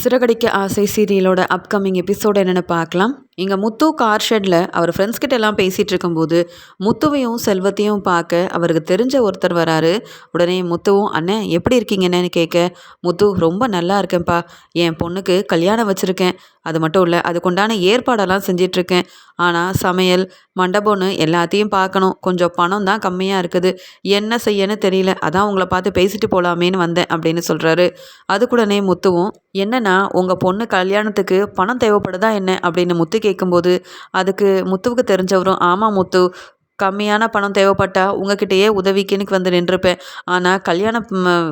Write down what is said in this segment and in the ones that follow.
சிறகடிக்க ஆசை சீரியலோட upcoming episode என்னென்னு பார்க்கலாம். இங்கே முத்து கார் ஷெட்டில் அவர் ஃப்ரெண்ட்ஸ் கிட்ட எல்லாம் பேசிகிட்டு இருக்கும்போது முத்துவையும் செல்வத்தையும் பார்க்க அவருக்கு தெரிஞ்ச ஒருத்தர் வராரு. உடனே முத்துவும் அண்ணன் எப்படி இருக்கீங்கன்னு கேட்க முத்து ரொம்ப நல்லா இருக்கேன்ப்பா. என் பொண்ணுக்கு கல்யாணம் வச்சுருக்கேன். அது மட்டும் இல்லை அதுக்குண்டான ஏற்பாடெல்லாம் செஞ்சிட்ருக்கேன். ஆனால் சமையல் மண்டபம்னு எல்லாத்தையும் பார்க்கணும். கொஞ்சம் பணம் தான் கம்மியாக இருக்குது. என்ன செய்யன்னு தெரியல. அதான் உங்களை பார்த்து பேசிட்டு போகலாமேன்னு வந்தேன் அப்படின்னு சொல்கிறாரு அதுக்குடனே முத்துவும் என்னன்னா உங்கள் பொண்ணு கல்யாணத்துக்கு பணம் தேவைப்படுதா என்ன? அப்படின்னு முத்து கேட்கும்போது அதுக்கு முத்துவுக்கு தெரிஞ்சவரும் ஆமாம் முத்து கம்மியான பணம் தேவைப்பட்டால் உங்ககிட்டயே உதவிக்குன்னு வந்து நின்றுப்பேன். ஆனால் கல்யாண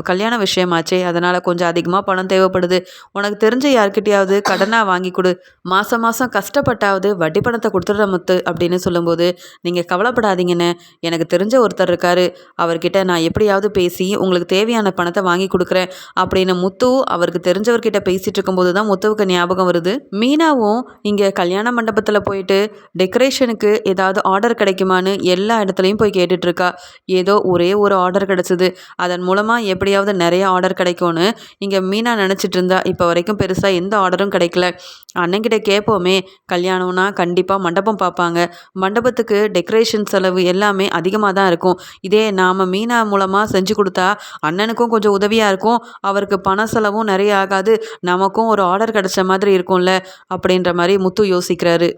கல்யாண விஷயமாச்சே அதனால் கொஞ்சம் அதிகமாக பணம் தேவைப்படுது. உனக்கு தெரிஞ்ச யார்கிட்டயாவது கடனாக வாங்கி கொடு. மாதம் மாதம் கஷ்டப்பட்டாவது வட்டி பணத்தை கொடுத்துட்ற முத்து அப்படின்னு சொல்லும்போது நீங்கள் கவலைப்படாதீங்கன்னு எனக்கு தெரிஞ்ச ஒருத்தர் இருக்கார். அவர்கிட்ட நான் எப்படியாவது பேசி உங்களுக்கு தேவையான பணத்தை வாங்கி கொடுக்குறேன் அப்படின்னு முத்து அவருக்கு தெரிஞ்சவர்கிட்ட பேசிகிட்டு இருக்கும்போது தான் முத்துவுக்கு ஞாபகம் வருது. மீனாவும் இங்கே கல்யாண மண்டபத்தில் போயிட்டு டெக்கரேஷனுக்கு ஏதாவது ஆர்டர் கிடைக்குமான்னு எல்லா இடத்துலையும் போய் கேட்டுட்ருக்கா ஏதோ ஒரே ஒரு ஆர்டர் கிடச்சிது. அதன் மூலமாக எப்படியாவது நிறைய ஆர்டர் கிடைக்கும்னு இங்கே மீனா நினச்சிட்டு இருந்தா இப்போ வரைக்கும் பெருசாக எந்த ஆர்டரும் கிடைக்கல. அண்ணங்கிட்ட கேட்போமே கல்யாணம்னா கண்டிப்பாக மண்டபம் பார்ப்பாங்க மண்டபத்துக்கு டெக்கரேஷன் செலவு எல்லாமே அதிகமாக தான் இருக்கும். இதே நாம் மீனா மூலமாக செஞ்சு கொடுத்தா அண்ணனுக்கும் கொஞ்சம் உதவியாக இருக்கும். அவருக்கு பண செலவும் நிறைய ஆகாது. நமக்கும் ஒரு ஆர்டர் கிடைச்ச மாதிரி இருக்கும்ல அப்படின்ற மாதிரி முத்து யோசிக்கிறாரு.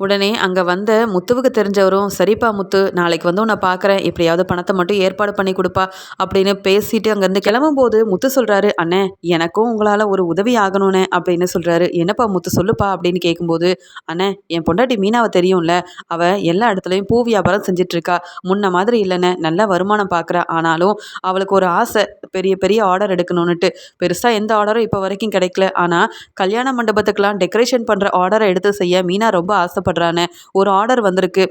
உடனே அங்கே வந்த முத்துவுக்கு தெரிஞ்சவரும் சரிப்பா முத்து நாளைக்கு வந்து உன்னை பார்க்குறேன் எப்படியாவது பணத்தை மட்டும் ஏற்பாடு பண்ணி கொடுப்பா அப்படின்னு பேசிட்டு அங்கேருந்து கிளம்பும்போது முத்து சொல்கிறாரு அண்ணே எனக்கும் உங்களால் ஒரு உதவி ஆகணும்னே அப்படின்னு சொல்கிறாரு என்னப்பா முத்து சொல்லுப்பா அப்படின்னு கேட்கும்போது அண்ணே என் பொண்டாட்டி மீனாவை தெரியும்ல அவள் எல்லா இடத்துலையும் பூ வியாபாரம் செஞ்சிட்ருக்கா முன்ன மாதிரி இல்லைண்ணே நல்ல வருமானம் பார்க்குறா ஆனாலும் அவளுக்கு ஒரு ஆசை பெரிய பெரிய ஆர்டர் எடுக்கணும்னுட்டு. பெருசாக எந்த ஆர்டரும் இப்போ வரைக்கும் கிடைக்கல. ஆனால் கல்யாண மண்டபத்துக்கெலாம் டெக்கரேஷன் பண்ணுற ஆர்டரை எடுத்து செய்ய மீனா ரொம்ப ஆசை ஆசைப்படுறானே. ஒரு ஆர்டர் வந்திருக்கு.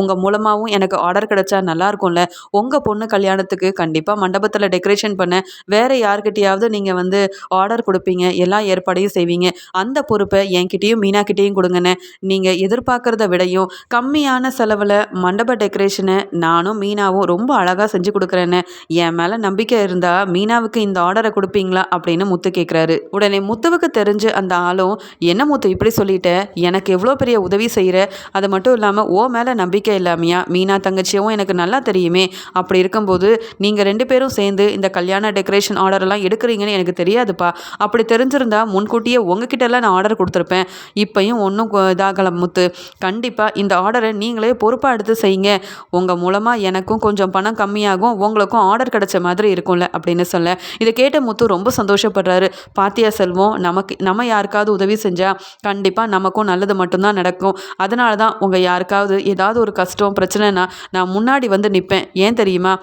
உங்கள் மூலமாகவும் எனக்கு ஆர்டர் கிடைச்சா நல்லா இருக்கும்ல உங்கள் பொண்ணு கல்யாணத்துக்கு கண்டிப்பாக மண்டபத்தில் டெக்கரேஷன் பண்ண. வேறு யார்கிட்டையாவது நீங்கள் வந்து ஆர்டர் கொடுப்பீங்க. எல்லா ஏற்பாடையும் செய்வீங்க. அந்த பொறுப்பை என்கிட்டயும் மீனாக்கிட்டேயும் கொடுங்கண்ணே. நீங்கள் எதிர்பார்க்குறத விடையும் கம்மியான செலவில் மண்டப டெக்கரேஷனை நானும் மீனாவும் ரொம்ப அழகாக செஞ்சு கொடுக்குறேன்னு என் மேலே நம்பிக்கை இருந்தால் மீனாவுக்கு இந்த ஆர்டரை கொடுப்பீங்களா அப்படின்னு முத்து கேட்குறாரு உடனே முத்துவுக்கு தெரிஞ்சு அந்த ஆளும் என்ன முத்து இப்படி சொல்லிட்ட? எனக்கு எவ்வளோ பெரிய உதவி உதவி செய்கிற அது மட்டும் இல்லாமல் ஓ மேலே நம்பிக்கை இல்லாமையா? மீனா தங்கச்சியவும் எனக்கு நல்லா தெரியுமே. அப்படி இருக்கும்போது நீங்கள் ரெண்டு பேரும் சேர்ந்து இந்த கல்யாண டெக்கரேஷன் ஆர்டரெல்லாம் எடுக்கிறீங்கன்னு எனக்கு தெரியாதுப்பா. அப்படி தெரிஞ்சிருந்தா முன்கூட்டியே உங்ககிட்டலாம் நான் ஆர்டர் கொடுத்துருப்பேன். இப்பையும் ஒன்றும் இதாகல முத்து. கண்டிப்பாக இந்த ஆர்டரை நீங்களே பொறுப்பாக எடுத்து செய்யுங்க. உங்கள் மூலமாக எனக்கும் கொஞ்சம் பணம் கம்மியாகும். உங்களுக்கும் ஆர்டர் கிடைச்ச மாதிரி இருக்கும்ல அப்படின்னு சொல்ல. இதை கேட்ட முத்து ரொம்ப சந்தோஷப்படுறாரு. பாத்தியா செல்வம் நமக்கு நம்ம யாருக்காவது உதவி செஞ்சால் கண்டிப்பாக நமக்கும் நல்லது மட்டும்தான் நடக்கும். இருக்கும். அதனால தான் உங்கள் யாருக்காவது ஏதாவது ஒரு கஷ்டம் பிரச்சனைனா நான் முன்னாடி வந்து நிற்பேன் ஏன் தெரியுமா?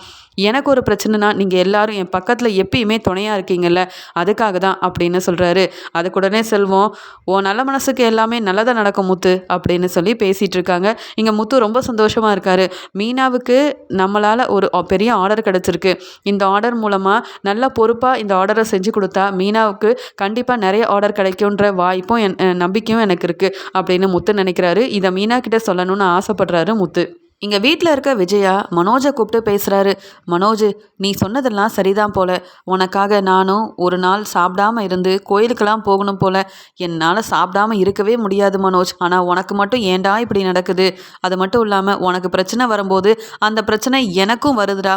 எனக்கு ஒரு பிரச்சனைனா நீங்கள் எல்லாரும் என் பக்கத்தில் எப்பயுமே துணையாக இருக்கீங்கல்ல? அதுக்காக தான் அப்படின்னு சொல்கிறாரு அதுக்குடனே செல்வோம். ஓ நல்ல மனசுக்கு எல்லாமே நல்லதாக நடக்கும் முத்து அப்படின்னு சொல்லி பேசிகிட்டு இருக்காங்க. இங்கே முத்து ரொம்ப சந்தோஷமாக இருக்கார். மீனாவுக்கு நம்மளால் ஒரு பெரிய ஆர்டர் கிடச்சிருக்கு. இந்த ஆர்டர் மூலமாக நல்ல பொறுப்பாக இந்த ஆர்டரை செஞ்சு கொடுத்தா மீனாவுக்கு கண்டிப்பாக நிறைய ஆர்டர் கிடைக்குன்ற வாய்ப்பும் என் நம்பிக்கையும் எனக்கு இருக்குது அப்படின்னு முத்து நினைக்கிறாரு இதை மீனா கிட்ட சொல்லணும்னு ஆசைப்படுறாரு முத்து. இங்கே வீட்டில் இருக்க விஜயா மனோஜை கூப்பிட்டு பேசுகிறாரு மனோஜ் நீ சொன்னதெல்லாம் சரிதான் போல. உனக்காக நானும் ஒரு நாள் சாப்பிடாம இருந்து கோயிலுக்கெல்லாம் போகணும் போல. என்னால் சாப்பிடாம இருக்கவே முடியாது மனோஜ். ஆனால் உனக்கு மட்டும் ஏண்டா இப்படி நடக்குது? அது மட்டும் இல்லாமல் உனக்கு பிரச்சனை வரும்போது அந்த பிரச்சனை எனக்கும் வருதுடா.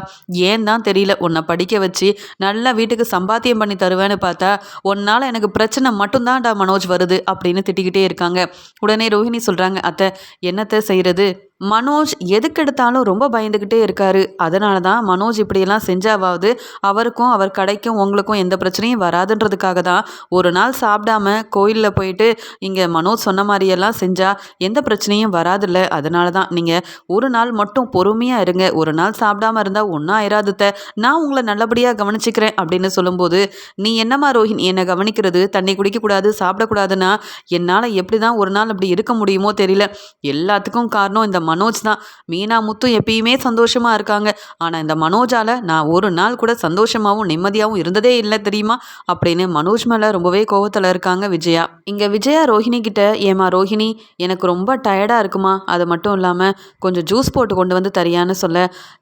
ஏன் தான் தெரியல. உன்னை படிக்க வச்சு நல்லா வீட்டுக்கு சம்பாத்தியம் பண்ணி தருவேன்னு பார்த்தா உன்னால் எனக்கு பிரச்சனை மட்டும்தான்டா மனோஜ் வருது அப்படின்னு திட்டிக்கிட்டே இருக்காங்க. உடனே ரோஹிணி சொல்கிறாங்க அத்தை என்னத்தை செய்கிறது மனோஜ் எதுக்கெடுத்தாலும் ரொம்ப பயந்துக்கிட்டே இருக்காரு. அதனால தான் மனோஜ் இப்படியெல்லாம் செஞ்சாவது அவருக்கும் அவர் கடைக்கும் உங்களுக்கும் எந்த பிரச்சனையும் வராதுன்றதுக்காக தான் ஒரு நாள் சாப்பிடாம கோயிலில் போயிட்டு இங்கே மனோஜ் சொன்ன மாதிரியெல்லாம் செஞ்சால் எந்த பிரச்சனையும் வராதில்ல. அதனால தான் நீங்கள் ஒரு நாள் மட்டும் பொறுமையாக இருங்க. ஒரு நாள் சாப்பிடாம இருந்தால் ஒன்றும் ஆயிராதுத்த நான் உங்களை நல்லபடியாக கவனிச்சிக்கிறேன் அப்படின்னு சொல்லும்போது நீ என்னம்மா ரோஹின் என்னை கவனிக்கிறது? தண்ணி குடிக்கக்கூடாது சாப்பிடக்கூடாதுன்னா என்னால் எப்படி தான் ஒரு நாள் அப்படி இருக்க முடியுமோ தெரியல. எல்லாத்துக்கும் காரணம் இந்த மனோஜ் தான் மீனா முத்து எப்பயுமே சந்தோஷமாக இருக்காங்க. ஆனால் இந்த மனோஜால் நான் ஒரு நாள் கூட சந்தோஷமாகவும் நிம்மதியாகவும் இருந்ததே இல்லை தெரியுமா? அப்படின்னு மனோஜ் மேலே ரொம்பவே கோவத்தில் இருக்காங்க விஜயா. இங்கே விஜயா ரோஹிணி கிட்ட ஏமா ரோஹிணி எனக்கு ரொம்ப டயர்டாக இருக்குமா? அது மட்டும் இல்லாமல் கொஞ்சம் ஜூஸ் போட்டு கொண்டு வந்து தரியான்னு சொல்ல.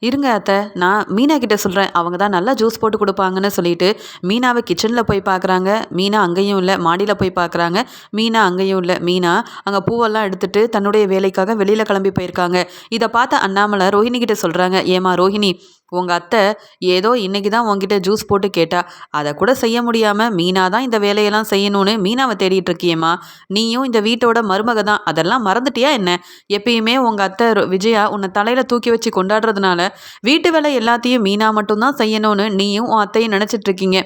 இருங்க அத்தை நான் மீனா கிட்ட சொல்கிறேன் அவங்க தான் நல்லா ஜூஸ் போட்டு கொடுப்பாங்கன்னு சொல்லிட்டு மீனாவை கிச்சனில் போய் பார்க்குறாங்க மீனா அங்கேயும் இல்லை மாடியில் போய் பார்க்குறாங்க மீனா அங்கேயும் இல்லை. மீனா அங்கே பூவெல்லாம் எடுத்துட்டு தன்னுடைய வேலைக்காக வெளியில் கிளம்பி போயிருக்காங்க இருக்காங்க. இதை பார்த்த அண்ணாமலை ரோஹிணி கிட்ட சொல்கிறாங்க ஏமா ரோஹிணி உங்கள் அத்தை ஏதோ இன்னைக்கு தான் உங்ககிட்ட ஜூஸ் போட்டு கேட்டா அதை கூட செய்ய முடியாமல் மீனா தான் இந்த வேலையெல்லாம் செய்யணும்னு மீனாவை தேடிட்டு இருக்கியேம்மா. நீயும் இந்த வீட்டோட மருமக தான் அதெல்லாம் மறந்துட்டியா என்ன? எப்பயுமே உங்கள் அத்தை ரொ- விஜயா உன்னை தலையில் தூக்கி வச்சு கொண்டாடுறதுனால வீட்டு வேலை எல்லாத்தையும் மீனா மட்டும்தான் செய்யணும்னு நீயும் உன் அத்தையும் நினச்சிட்ருக்கீங்க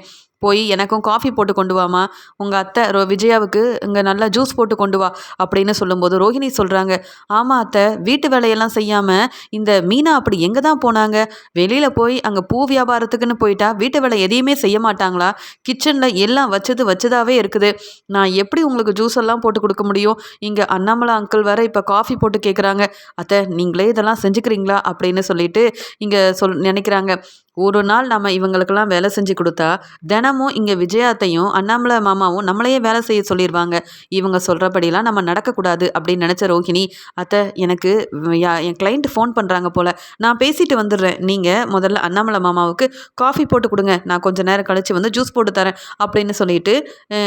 போய் எனக்கும் காஃபி போட்டு கொண்டு வாமா உங்கள் அத்தை ரோ விஜயாவுக்கு இங்கே நல்லா ஜூஸ் போட்டு கொண்டு வா அப்படின்னு சொல்லும்போது ரோஹிணி சொல்கிறாங்க ஆமாம் அத்தை வீட்டு வேலையெல்லாம் செய்யாமல் இந்த மீனா அப்படி எங்கே தான் போனாங்க? வெளியில் போய் அங்கே பூ வியாபாரத்துக்குன்னு போயிட்டா வீட்டு வேலை எதையுமே செய்ய மாட்டாங்களா? கிச்சனில் எல்லாம் வச்சது வச்சதாவே இருக்குது. நான் எப்படி உங்களுக்கு ஜூஸ் எல்லாம் போட்டு கொடுக்க முடியும்? இங்கே அண்ணாமலை அங்கிள் வேற இப்போ காஃபி போட்டு கேட்குறாங்க அத்தை நீங்களே இதெல்லாம் செஞ்சுக்கிறீங்களா? அப்படின்னு சொல்லிட்டு இங்கே சொல் நினைக்கிறாங்க. ஒரு நாள் நம்ம இவங்களுக்கெல்லாம் வேலை செஞ்சு கொடுத்தா தினமும் இங்கே விஜயாத்தையும் அண்ணாமலை மாமாவும் நம்மளையே வேலை செய்ய சொல்லிடுவாங்க இவங்க சொல்கிறபடிலாம் நம்ம நடக்கக்கூடாது அப்படின்னு நினச்ச ரோஹிணி அத்தை எனக்கு யா- என் கிளைண்ட் ஃபோன் பண்ணுறாங்க போல். நான் பேசிட்டு வந்துடுறேன். நீங்கள் முதல்ல அண்ணாமலை மாமாவுக்கு காஃபி போட்டு கொடுங்க. நான் கொஞ்சம் நேரம் கழித்து வந்து ஜூஸ் போட்டு தரேன் அப்படின்னு சொல்லிட்டு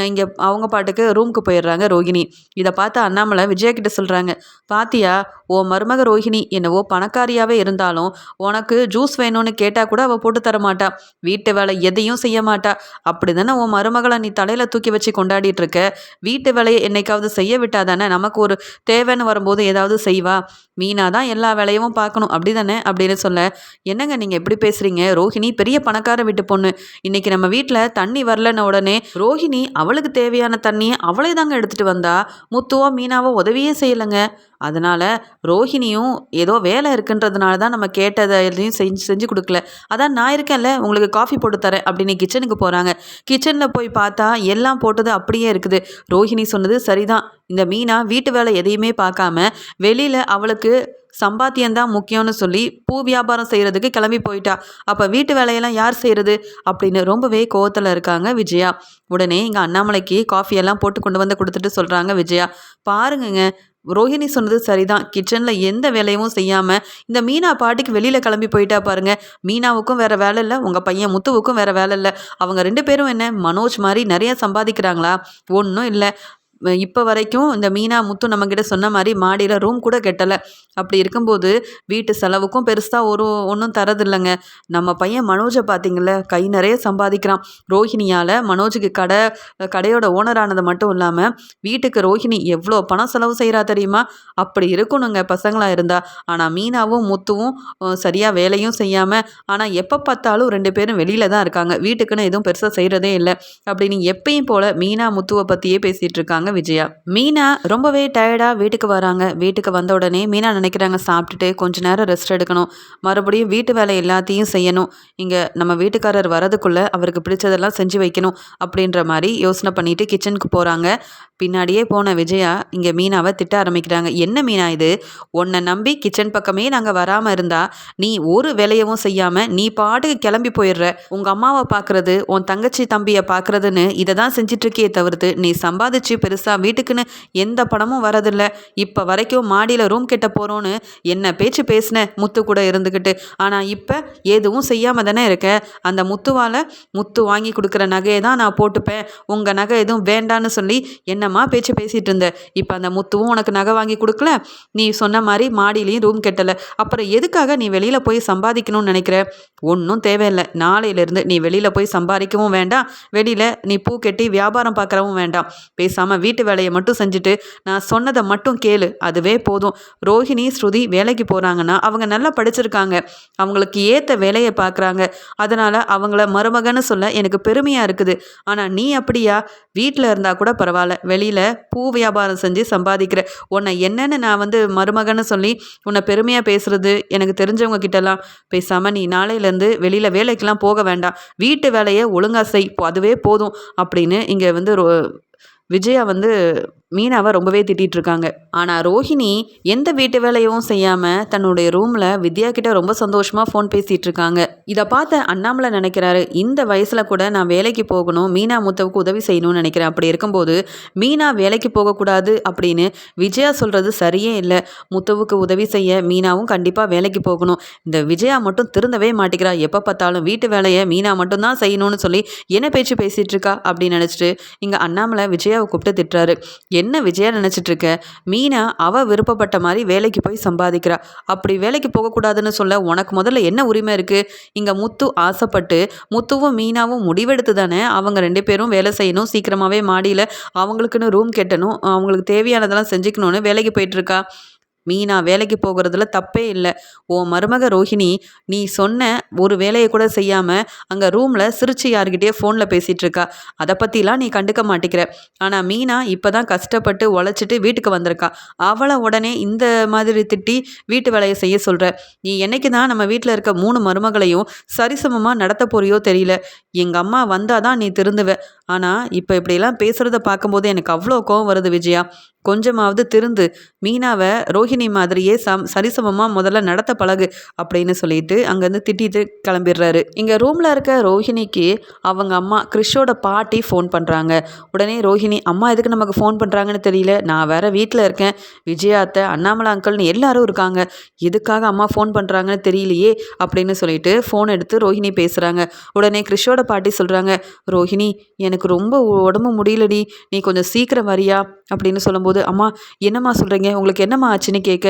இங்கே அவங்க பாட்டுக்கு ரூமுக்கு போயிடுறாங்க ரோஹிணி. இதை பார்த்து அண்ணாமலை விஜயா கிட்ட சொல்கிறாங்க பாத்தியா ஓ மருமக ரோஹிணி என்னவோ பணக்காரியாகவே இருந்தாலும் உனக்கு ஜூஸ் வேணும்னு கேட்டால் கூட அவள் போட்டு தர மாட்டா. வீட்டு வேலை எதையும் செய்ய மாட்டா. அப்படி தானே உன் மருமகளை நீ தலையில் தூக்கி வச்சு கொண்டாடிட்டு இருக்க? வீட்டு வேலையை என்னைக்காவது செய்ய விட்டா தானே? நமக்கு ஒரு தேவைன்னு வரும்போது ஏதாவது செய்வா. மீனா தான் எல்லா வேலையும் பார்க்கணும். அப்படி தானே அப்படின்னு சொல்ல என்னங்க நீங்கள் எப்படி பேசுகிறீங்க ரோஹிணி பெரிய பணக்கார வீட்டு பொண்ணு. இன்னைக்கு நம்ம வீட்டில் தண்ணி வரலன்னு உடனே ரோஹிணி அவளுக்கு தேவையான தண்ணியை அவளே தாங்க எடுத்துகிட்டு வந்தா. முத்துவோ மீனாவோ உதவியே செய்யலைங்க. அதனால் ரோஹிணியும் ஏதோ வேலை இருக்குன்றதுனால தான் நம்ம கேட்டதை எதையும் செஞ்சு செஞ்சு கொடுக்கல. அதான் நான் இருக்கேன்ல உங்களுக்கு காஃபி போட்டு தரேன் அப்படின்னு கிச்சனுக்கு போகிறாங்க கிச்சனில் போய் பார்த்தா எல்லாம் போட்டது அப்படியே இருக்குது. ரோஹிணி சொன்னது சரிதான். இந்த மீனா வீட்டு வேலை எதையுமே பார்க்காம வெளியில் அவளுக்கு சம்பாத்தியம்தான் முக்கியம்னு சொல்லி பூ வியாபாரம் செய்கிறதுக்கு கிளம்பி போயிட்டா. அப்போ வீட்டு வேலையெல்லாம் யார் செய்கிறது அப்படின்னு ரொம்பவே கோவத்தில் இருக்காங்க விஜயா. உடனே இங்கே அண்ணாமலைக்கு காஃபியெல்லாம் போட்டு கொண்டு வந்து கொடுத்துட்டு சொல்கிறாங்க விஜயா. பாருங்கங்க ரோஹிணி சொன்னது சரிதான். கிச்சனில் எந்த வேலையும் செய்யாமல் இந்த மீனா பாட்டிக்கு வெளியில் கிளம்பி போயிட்டா பாருங்க. மீனாவுக்கும் வேற வேலை இல்லை உங்கள் பையன் முத்துவுக்கும் வேற வேலை இல்லை. அவங்க ரெண்டு பேரும் என்ன மனோஜ் மாதிரி நிறைய சம்பாதிக்கிறாங்களா? ஒன்றும் இல்லை. இப்போ வரைக்கும் இந்த மீனா முத்து நம்மக்கிட்ட சொன்ன மாதிரி மாடியில் ரூம் கூட கெட்டலை. அப்படி இருக்கும்போது வீட்டு செலவுக்கும் பெருசாக ஒரு ஒன்றும் தரதில்லைங்க. நம்ம பையன் மனோஜை பார்த்திங்கள கை நிறைய சம்பாதிக்கிறான். ரோஹிணியால் மனோஜுக்கு கடை கடையோட ஓனரானது மட்டும் இல்லாமல் வீட்டுக்கு ரோஹிணி எவ்வளோ பணம் செலவு செய்கிறா தெரியுமா? அப்படி இருக்கணுங்க பசங்களாக இருந்தால் ஆனால் மீனாவும் முத்துவும் சரியாக வேலையும் செய்யாமல் ஆனால் எப்போ பார்த்தாலும் ரெண்டு பேரும் வெளியில் தான் இருக்காங்க. வீட்டுக்குன்னு எதுவும் பெருசாக செய்கிறதே இல்லை. அப்படின்னு எப்பயும் போல் மீனா முத்துவை பற்றியே பேசிகிட்டு இருக்காங்க. விஜயா. மீனா ரொம்பவே டயர்டாக வீட்டுக்கு வராங்க. வீட்டுக்கு வந்த உடனே மீனா நினைக்கிறாங்க சாப்பிட்டுட்டு கொஞ்ச நேரம் ரெஸ்ட் எடுக்கணும். மறுபடியும் வீட்டு வேலை எல்லாத்தையும் செய்யணும். இங்கே நம்ம வீட்டுக்காரர் வரதுக்குள்ளே அவருக்கு பிடிச்சதெல்லாம் செஞ்சு வைக்கணும். அப்படின்ற மாதிரி யோசனை பண்ணிட்டு கிச்சனுக்கு போகிறாங்க பின்னாடியே போன விஜயா இங்கே மீனாவை திட்ட ஆரம்பிக்கிறாங்க. என்ன மீனா இது? உன்னை நம்பி கிச்சன் பக்கமே நாங்கள் வராமல் இருந்தா நீ ஒரு வேலையவும் செய்யாமல் நீ பாட்டுக்கு கிளம்பி போயிடுற. உங்கள் அம்மாவை பார்க்குறது உன் தங்கச்சி தம்பியை பார்க்குறதுன்னு இதை தான் செஞ்சிட்ருக்கியே தவிர்த்து நீ சம்பாதிச்சு பெருசாக வீட்டுக்குன்னு எந்த பணமும் வரதில்ல. இப்போ வரைக்கும் மாடியில் ரூம் கெட்ட போகிறோன்னு என்ன பேச்சு பேசின முத்து கூட இருந்துக்கிட்டு ஆனால் இப்போ எதுவும் செய்யாமல் தானே இருக்க. அந்த முத்துவால் முத்து வாங்கி கொடுக்குற நகையை தான் நான் போட்டுப்பேன். உங்கள் நகை எதுவும் வேண்டான்னு சொல்லி என்னம்மா பேச்சு பேசிகிட்டு இருந்த? இப்போ அந்த முத்துவும் உனக்கு நகை வாங்கி கொடுக்கல? நீ சொன்ன மாதிரி மாடியிலையும் ரூம் கெட்டலை. அப்புறம் எதுக்காக நீ வெளியில் போய் சம்பாதிக்கணும்னு நினைக்கிற? ஒன்றும் தேவையில்லை. நாளையிலேருந்து நீ வெளியில் போய் சம்பாதிக்கவும் வேண்டாம். வெளியில் நீ பூ கட்டி வியாபாரம் பார்க்குறவும் வேண்டாம். பேசாமல் வீட்டு வேலையை மட்டும் செஞ்சுட்டு நான் சொன்னதை மட்டும் கேளு. அதுவே போதும். ரோஹிணி ஸ்ருதி வேலைக்கு போகிறாங்கன்னா அவங்க நல்லா படிச்சிருக்காங்க. அவங்களுக்கு ஏற்ற வேலையை பார்க்குறாங்க அதனால் அவங்கள மருமகன்னு சொல்ல எனக்கு பெருமையாக இருக்குது. ஆனால் நீ அப்படியா? வீட்டில் இருந்தால் கூட பரவாயில்ல. வெளியில் பூ வியாபாரம் செஞ்சு சம்பாதிக்கிற. உன்னை என்னென்னு நான் வந்து மருமகன்னு சொல்லி உன்னை பெருமையாக பேசுகிறது எனக்கு தெரிஞ்சவங்க கிட்டலாம் பேசாமல் நீ நாளையிலேருந்து வெளியில் வேலைக்கெல்லாம் போக வேண்டாம். வீட்டு வேலையை ஒழுங்காக செய். அதுவே போதும். அப்படின்னு இங்கே வந்து ரொ- விஜயா வந்து மீனாவை ரொம்பவே திட்டிகிட்டு இருக்காங்க ஆனால் ரோஹிணி எந்த வீட்டு வேலையும் செய்யாமல் தன்னுடைய ரூமில் வித்யா கிட்ட ரொம்ப சந்தோஷமாக ஃபோன் பேசிகிட்டு இருக்காங்க இதை பார்த்த அண்ணாமலை நினைக்கிறாரு இந்த வயசில் கூட நான் வேலைக்கு போகணும் மீனா முத்தவுக்கு உதவி செய்யணும்னு நினைக்கிறேன். அப்படி இருக்கும்போது மீனா வேலைக்கு போகக்கூடாது அப்படின்னு விஜயா சொல்கிறது சரியே இல்லை. முத்துவுக்கு உதவி செய்ய மீனாவும் கண்டிப்பாக வேலைக்கு போகணும். இந்த விஜயா மட்டும் திருந்தவே மாட்டேங்கிறா. எப்போ பார்த்தாலும் வீட்டு வேலையை மீனா மட்டும்தான் செய்யணும்னு சொல்லி என்ன பேச்சு பேசிகிட்டு இருக்கா அப்படின்னு நினச்சிட்டு இங்கே அண்ணாமலை விஜயாவை கூப்பிட்டு திட்டுறாரு. என்ன விஜயா நினச்சிட்டு இருக்க மீனா அவள் விருப்பப்பட்ட மாதிரி வேலைக்கு போய் சம்பாதிக்கிறா. அப்படி வேலைக்கு போகக்கூடாதுன்னு சொல்ல உனக்கு முதல்ல என்ன உரிமை இருக்குது இங்கே முத்து ஆசைப்பட்டு முத்துவும் மீனாவும் முடிவெடுத்து தானே அவங்க ரெண்டு பேரும் வேலை செய்யணும் சீக்கிரமாகவே மாடியில் அவங்களுக்குன்னு ரூம் கட்டணும் அவங்களுக்கு தேவையானதெல்லாம் செஞ்சுக்கணும்னு வேலைக்கு போயிட்டுருக்கா மீனா வேலைக்கு போகிறதுல தப்பே இல்லை. ஓ மருமக ரோஹிணி நீ சொன்ன ஒரு வேலையை கூட செய்யாமல் அங்கே ரூமில் சிரிச்சு யார்கிட்டயே ஃபோனில் பேசிகிட்டு இருக்கா. அதை பற்றிலாம் நீ கண்டுக்க மாட்டேங்கிற ஆனால் மீனா இப்போ தான் கஷ்டப்பட்டு உழைச்சிட்டு வீட்டுக்கு வந்திருக்கா. அவளை உடனே இந்த மாதிரி திட்டி வீட்டு வேலையை செய்ய சொல்கிற நீ என்னைக்கு தான் நம்ம வீட்டில் இருக்க மூணு மருமகளையும் சரிசமமாக நடத்த போறியோ தெரியல. எங்கள் அம்மா வந்தால் தான் நீ திருந்துவ. ஆனால் இப்போ இப்படியெல்லாம் பேசுகிறத பார்க்கும்போது எனக்கு அவ்வளோ கோவம் வருது விஜயா. கொஞ்சமாவது திருந்து மீனாவை ரோஹிணி மாதிரியே சம் சரிசமமாக முதல்ல நடத்த பழகு அப்படின்னு சொல்லிட்டு அங்கேருந்து திட்டிட்டு கிளம்பிடுறாரு. இங்கே ரூமில் இருக்க ரோஹிணிக்கு அவங்க அம்மா கிறிஷோட பாட்டி ஃபோன் பண்ணுறாங்க உடனே ரோஹிணி அம்மா எதுக்கு நமக்கு ஃபோன் பண்ணுறாங்கன்னு தெரியல. நான் வேற வீட்டில் இருக்கேன். விஜயாத்தை அண்ணாமலை அங்கிள்னு எல்லாரும் இருக்காங்க. எதுக்காக அம்மா ஃபோன் பண்ணுறாங்கன்னு தெரியலையே அப்படின்னு சொல்லிட்டு ஃபோன் எடுத்து ரோஹிணி பேசுகிறாங்க உடனே கிறிஷோட பாட்டி சொல்கிறாங்க ரோஹிணி எனக்கு எனக்கு ரொம்ப உடம்பு முடியலடி நீ கொஞ்சம் சீக்கிரம் வரியா? அப்படின்னு சொல்லும்போது போது அம்மா என்னம்மா சொல்கிறீங்க உங்களுக்கு என்னம்மா ஆச்சுன்னு கேட்க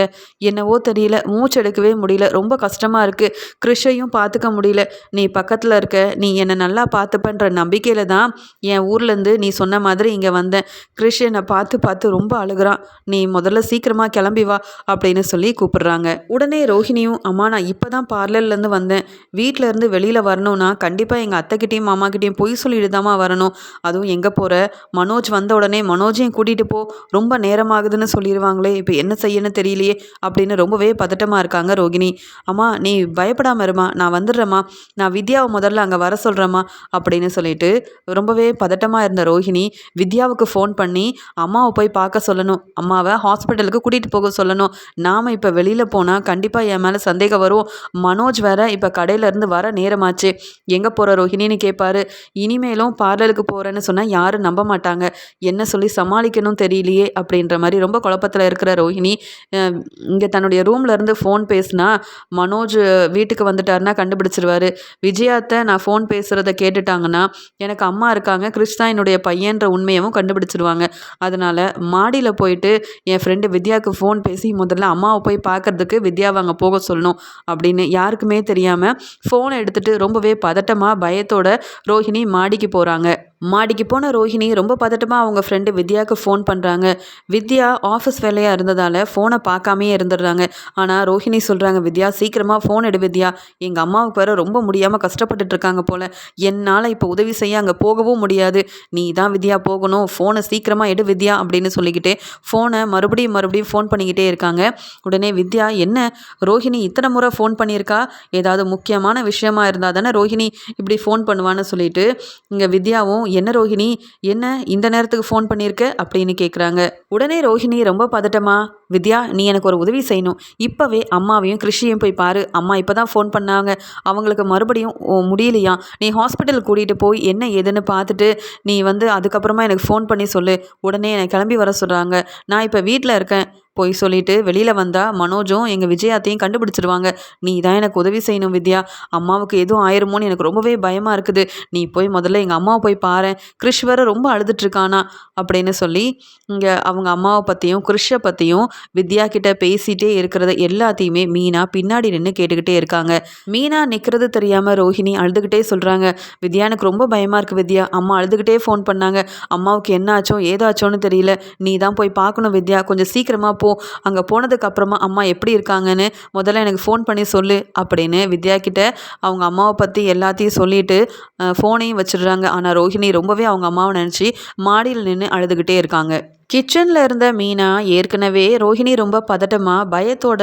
என்னவோ தெரியல மூச்சு எடுக்கவே முடியல ரொம்ப கஷ்டமாக இருக்குது கிருஷையும் பார்த்துக்க முடியல. நீ பக்கத்தில் இருக்க நீ என்னை நல்லா பார்த்துப்பன்ற நம்பிக்கையில் தான் என் ஊர்லேருந்து நீ சொன்ன மாதிரி இங்கே வந்தேன். கிருஷ் என்னை பார்த்து பார்த்து ரொம்ப அழுகிறான். நீ முதல்ல சீக்கிரமாக கிளம்பி வா அப்படின்னு சொல்லி கூப்பிடுறாங்க. உடனே ரோஹிணியும் அம்மா நான் இப்போ தான் பார்லர்லேருந்து வந்தேன். வீட்டில் இருந்து வெளியில் வரணும்னா கண்டிப்பாக எங்கள் அத்தைக்கிட்டேயும் மாமாக்கிட்டேயும் பொய் சொல்லிட்டு தாம்மா வரணும். அதுவும் எங்கே போகிற மனோஜ் வந்த உடனே மனோஜையும் கூட்டிகிட்டு போ. ரொம்ப நேரமாகுதுன்னு சொல்லிடுவாங்களே இப்போ என்ன செய்யணும் தெரியலையே. அப்படின்னு ரொம்பவே பதட்டமாக இருக்காங்க ரோகிணி. அம்மா நீ பயப்படாமல் இருமா. நான் வந்துடுறேம்மா. நான் வித்யாவை முதல்ல அங்கே வர சொல்கிறேம்மா அப்படின்னு சொல்லிட்டு ரொம்பவே பதட்டமாக இருந்த ரோஹிணி வித்யாவுக்கு ஃபோன் பண்ணி அம்மாவை போய் பார்க்க சொல்லணும். அம்மாவை ஹாஸ்பிட்டலுக்கு கூட்டிகிட்டு போக சொல்லணும். நாம் இப்போ வெளியில் போனால் கண்டிப்பாக என் மேலே சந்தேகம் வரும். மனோஜ் வேற இப்போ கடையிலேருந்து வர நேரமாச்சு. எங்கே போகிற ரோஹிணின்னு கேட்பாரு இனிமேலும் பார்லருக்கு போகிறேன்னு சொன்னால் யாரும் நம்ப மாட்டாங்க. என்ன சொல்லி சமாளிக்கணும் தெரியலையே அப்படின்ற மாதிரி ரொம்ப குழப்பத்தில் இருக்கிற ரோஹிணி இங்கே தன்னுடைய ரூம்லேருந்து ஃபோன் பேசினா மனோஜ் வீட்டுக்கு வந்துட்டாருன்னா கண்டுபிடிச்சிருவாரு. விஜயாத்தை நான் ஃபோன் பேசுகிறத கேட்டுட்டாங்கன்னா எனக்கு அம்மா இருக்காங்க கிறிஸ் தான் என்னுடைய பையன்ற உண்மையவும் கண்டுபிடிச்சிருவாங்க. அதனால் மாடியில் போயிட்டு என் ஃப்ரெண்டு வித்யாவுக்கு ஃபோன் பேசி முதல்ல அம்மாவை போய் பார்க்கறதுக்கு வித்யாவை அங்கே போக சொல்லணும் அப்படின்னு யாருக்குமே தெரியாமல் ஃபோனை எடுத்துகிட்டு ரொம்பவே பதட்டமாக பயத்தோட ரோஹிணி மாடிக்கு போகிறாங்க மாடிக்கு போன ரோஹிணி ரொம்ப பதட்டமாக அவங்க ஃப்ரெண்டு வித்யாவுக்கு ஃபோன் பண்ணுறாங்க வித்யா ஆஃபீஸ் வேலையாக இருந்ததால் ஃபோனை பார்க்காமே இருந்துடுறாங்க. ஆனால் ரோஹிணி சொல்கிறாங்க வித்யா சீக்கிரமாக ஃபோன் எடு வித்யா. எங்கள் அம்மாவுக்கு வேறு ரொம்ப முடியாமல் கஷ்டப்பட்டுட்டு இருக்காங்க போல். என்னால் இப்போ உதவி செய்ய அங்கே போகவும் முடியாது. நீ தான் வித்யா போகணும். ஃபோனை சீக்கிரமாக எடு வித்யா அப்படின்னு சொல்லிக்கிட்டே ஃபோனை மறுபடியும் மறுபடியும் ஃபோன் பண்ணிக்கிட்டே இருக்காங்க. உடனே வித்யா என்ன? ரோஹிணி இத்தனை முறை ஃபோன் பண்ணியிருக்கா? ஏதாவது முக்கியமான விஷயமா இருந்தால் தானே ரோஹிணி இப்படி ஃபோன் பண்ணுவான்னு சொல்லிட்டு இங்கே வித்யாவும் என்ன ரோஹிணி? என்ன இந்த நேரத்துக்கு ஃபோன் பண்ணியிருக்க அப்படின்னு கேட்குறாங்க உடனே ரோஹிணி ரொம்ப பதட்டமா வித்யா நீ எனக்கு ஒரு உதவி செய்யணும். இப்போவே அம்மாவையும் கிருஷியும் போய் பாரு. அம்மா இப்போ தான் ஃபோன் பண்ணாங்க. அவங்களுக்கு மறுபடியும் முடியலையா? நீ ஹாஸ்பிட்டல் கூட்டிகிட்டு போய் என்ன ஏதுன்னு பார்த்துட்டு நீ வந்து அதுக்கப்புறமா எனக்கு ஃபோன் பண்ணி சொல்லு. உடனே என்னை கிளம்பி வர சொல்கிறாங்க நான் இப்போ வீட்டில் இருக்கேன். போய் சொல்லிட்டு வெளியில் வந்தால் மனோஜும் எங்கள் விஜயாத்தையும் கண்டுபிடிச்சிருவாங்க. நீ தான் எனக்கு உதவி செய்யணும் வித்யா. அம்மாவுக்கு எதுவும் ஆயிருமோன்னு எனக்கு ரொம்பவே பயமாக இருக்குது. நீ போய் முதல்ல எங்கள் அம்மாவை போய் பாரு. கிறிஷ் வேற ரொம்ப அழுதுட்ருக்கானா அப்படின்னு சொல்லி இங்கே அவங்க அம்மாவை பற்றியும் கிறிஷை பற்றியும் வித்யா கிட்ட பேசிகிட்டே இருக்கிறத எல்லாத்தையுமே மீனா பின்னாடி நின்று கேட்டுக்கிட்டே இருக்காங்க. மீனா நிற்கிறது தெரியாமல் ரோஹிணி அழுதுகிட்டே சொல்கிறாங்க வித்யா எனக்கு ரொம்ப பயமாக இருக்குது வித்யா. அம்மா அழுதுகிட்டே ஃபோன் பண்ணாங்க. அம்மாவுக்கு என்ன ஆச்சோ ஏதாச்சோன்னு தெரியல. நீ தான் போய் பார்க்கணும் வித்யா. கொஞ்சம் சீக்கிரமாக போ அங்கே போனதுக்கு அப்புறமா அம்மா எப்படி இருக்காங்கன்னு முதல்ல எனக்கு ஃபோன் பண்ணி சொல்லு அப்படின்னு வித்யா கிட்ட அவங்க அம்மாவை பற்றி எல்லாத்தையும் சொல்லிட்டு ஃபோனையும் வச்சிடுறாங்க. ஆனால் ரோஹிணி ரொம்பவே அவங்க அம்மாவை நினச்சி மாடியில் நின்று அழுதுகிட்டே இருக்காங்க. கிச்சனில் இருந்த மீனா ஏற்கனவே ரோஹிணி ரொம்ப பதட்டமாக பயத்தோட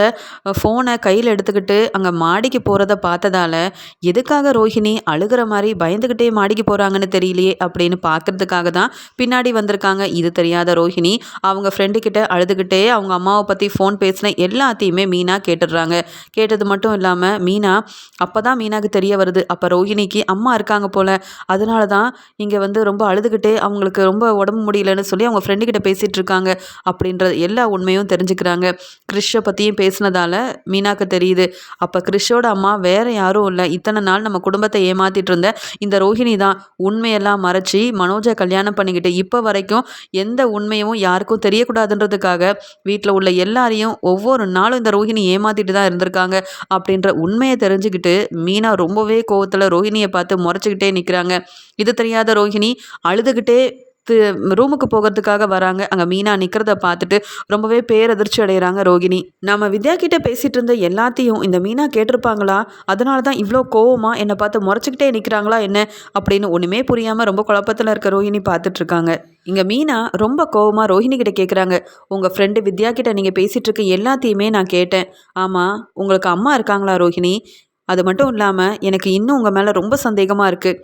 ஃபோனை கையில் எடுத்துக்கிட்டு அங்கே மாடிக்கு போகிறத பார்த்ததால எதுக்காக ரோஹிணி அழுகிற மாதிரி பயந்துக்கிட்டே மாடிக்கு போகிறாங்கன்னு தெரியலையே அப்படின்னு பார்க்குறதுக்காக தான் பின்னாடி வந்திருக்காங்க. இது தெரியாத ரோஹிணி. அவங்க ஃப்ரெண்டுக்கிட்ட அழுதுகிட்டே அவங்க அம்மாவை பற்றி ஃபோன் பேசின எல்லாத்தையுமே மீனா கேட்டுடுறாங்க. கேட்டது மட்டும் இல்லாமல் மீனா அப்போ தான் மீனாவுக்கு தெரிய வருது. அப்போ ரோஹிணிக்கு அம்மா இருக்காங்க போல். அதனால தான் இங்கே வந்து ரொம்ப அழுதுகிட்டே அவங்களுக்கு ரொம்ப உடம்பு முடியலன்னு சொல்லி அவங்க ஃப்ரெண்டுக்கிட்ட பேசிகிட்டு இருக்காங்க அப்படின்ற எல்லா உண்மையும் தெரிஞ்சுக்கிறாங்க. கிறிஷை பற்றியும் பேசினதால மீனாக்கு தெரியுது. அப்போ கிறிஷோட அம்மா வேறு யாரும் இல்லை. இத்தனை நாள் நம்ம குடும்பத்தை ஏமாற்றிட்டு இருந்த இந்த ரோஹிணி தான் உண்மையெல்லாம் மறைச்சி மனோஜை கல்யாணம் பண்ணிக்கிட்டு இப்போ வரைக்கும் எந்த உண்மையும் யாருக்கும் தெரியக்கூடாதுன்றதுக்காக வீட்டில் உள்ள எல்லாரையும் ஒவ்வொரு நாளும் இந்த ரோஹிணி ஏமாற்றிட்டு தான் இருந்திருக்காங்க அப்படின்ற உண்மையை தெரிஞ்சுக்கிட்டு மீனா ரொம்பவே கோவத்தில் ரோஹிணியை பார்த்து முறைச்சிக்கிட்டே நிற்கிறாங்க இது தெரியாத ரோஹிணி அழுதுகிட்டே ரூமுக்கு போகிறதுக்காக வராங்க. அங்கே மீனா நிற்கிறத பார்த்துட்டு ரொம்பவே பேரதிர்ச்சி அடைகிறாங்க ரோகிணி. நம்ம வித்யா கிட்ட பேசிகிட்டு இருந்த எல்லாத்தையும் இந்த மீனா கேட்டிருப்பாங்களா? அதனால தான் இவ்வளோ கோவமாக என்னை பார்த்து முறைச்சிக்கிட்டே நிற்கிறாங்களா என்ன? அப்படின்னு ஒன்றுமே புரியாமல் ரொம்ப குழப்பத்தில் இருக்க ரோஹிணி பார்த்துட்ருக்காங்க இங்கே மீனா ரொம்ப கோவமாக ரோஹிணி கிட்ட கேட்குறாங்க உங்கள் ஃப்ரெண்டு வித்யா கிட்ட நீங்கள் பேசிகிட்டு இருக்க எல்லாத்தையுமே நான் கேட்டேன். ஆமாம் உங்களுக்கு அம்மா இருக்காங்களா ரோஹிணி அது மட்டும் இல்லாமல் எனக்கு இன்னும் உங்கள் மேலே ரொம்ப சந்தேகமாக இருக்குது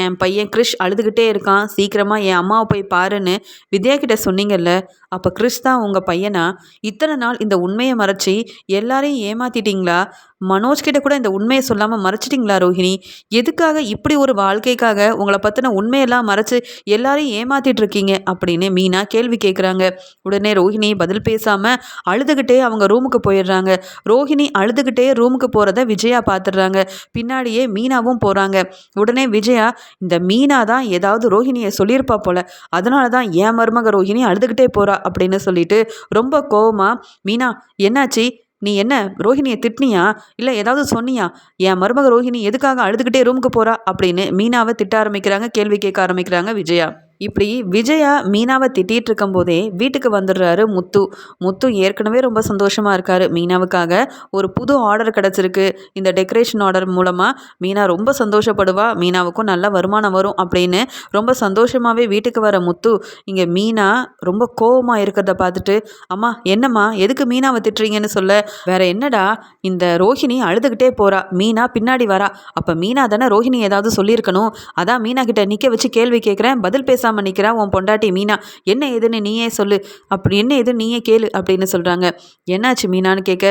என் பையன் கிறிஷ் அழுதுகிட்டே இருக்கான். சீக்கிரமாக என் அம்மாவை போய் பாருன்னு வித்யா கிட்ட சொன்னீங்கல்ல அப்போ கிறிஷ் தான் உங்கள் பையனா? இத்தனை நாள் இந்த உண்மையை மறைச்சி எல்லாரையும் ஏமாத்திட்டீங்களா? மனோஜ் கிட்ட கூட இந்த உண்மையை சொல்லாமல் மறைச்சிட்டிங்களா ரோஹிணி? எதுக்காக இப்படி ஒரு வாழ்க்கைக்காக உங்களை பற்றின உண்மையெல்லாம் மறைச்சு எல்லாரையும் ஏமாத்திட்டு இருக்கீங்க? அப்படின்னு மீனா கேள்வி கேட்குறாங்க உடனே ரோஹிணி பதில் பேசாமல் அழுதுகிட்டே அவங்க ரூமுக்கு போயிடுறாங்க. ரோஹிணி அழுதுகிட்டே ரூமுக்கு போகிறத விஜயா பார்த்துடுறாங்க பின்னாடியே மீனாவும் போகிறாங்க உடனே விஜயா இந்த மீனா தான் ஏதாவது ரோஹிணியை சொல்லியிருப்பா போல. அதனால தான் ஏன் மருமக ரோஹிணி அழுதுகிட்டே போகிறா அப்படின்னு சொல்லிட்டு ரொம்ப கோவமாக மீனா என்னாச்சு? நீ என்ன ரோஹிணியை திட்டினியா? இல்லை ஏதாவது சொன்னியா? என் மருமக ரோஹிணி எதுக்காக அழுதுகிட்டே ரூமுக்கு போகிறா அப்படின்னு மீனாவை திட்ட ஆரம்பிக்கிறாங்க கேள்வி கேட்க ஆரம்பிக்கிறாங்க விஜயா. இப்படி விஜயா மீனாவை திட்டிகிட்டு இருக்கும்போதே வீட்டுக்கு வந்துடுறாரு முத்து. முத்து ஏற்கனவே ரொம்ப சந்தோஷமாக இருக்கார். மீனாவுக்காக ஒரு புது ஆர்டர் கிடச்சிருக்கு. இந்த டெக்கரேஷன் ஆர்டர் மூலமாக மீனா ரொம்ப சந்தோஷப்படுவா. மீனாவுக்கும் நல்ல வருமானம் வரும் அப்படின்னு ரொம்ப சந்தோஷமாகவே வீட்டுக்கு வர முத்து. இங்கே மீனா ரொம்ப கோபமாக இருக்கிறத பார்த்துட்டு அம்மா என்னம்மா? எதுக்கு மீனாவை திட்டுறீங்கன்னு சொல்ல? வேற என்னடா? இந்த ரோஹிணி அழுதுகிட்டே போகிறா மீனா பின்னாடி வரா. அப்போ மீனா தானே ரோஹிணி ஏதாவது சொல்லியிருக்கணும். அதான் மீனா கிட்ட நிற்க வச்சு கேள்வி கேட்குறேன். பதில் பேச பேசாமல் நிற்கிறா உன் பொண்டாட்டி மீனா என்ன ஏதுன்னு நீயே சொல்லு. அப்படி என்ன ஏது நீயே கேளு அப்படின்னு சொல்கிறாங்க என்னாச்சு மீனான்னு கேட்க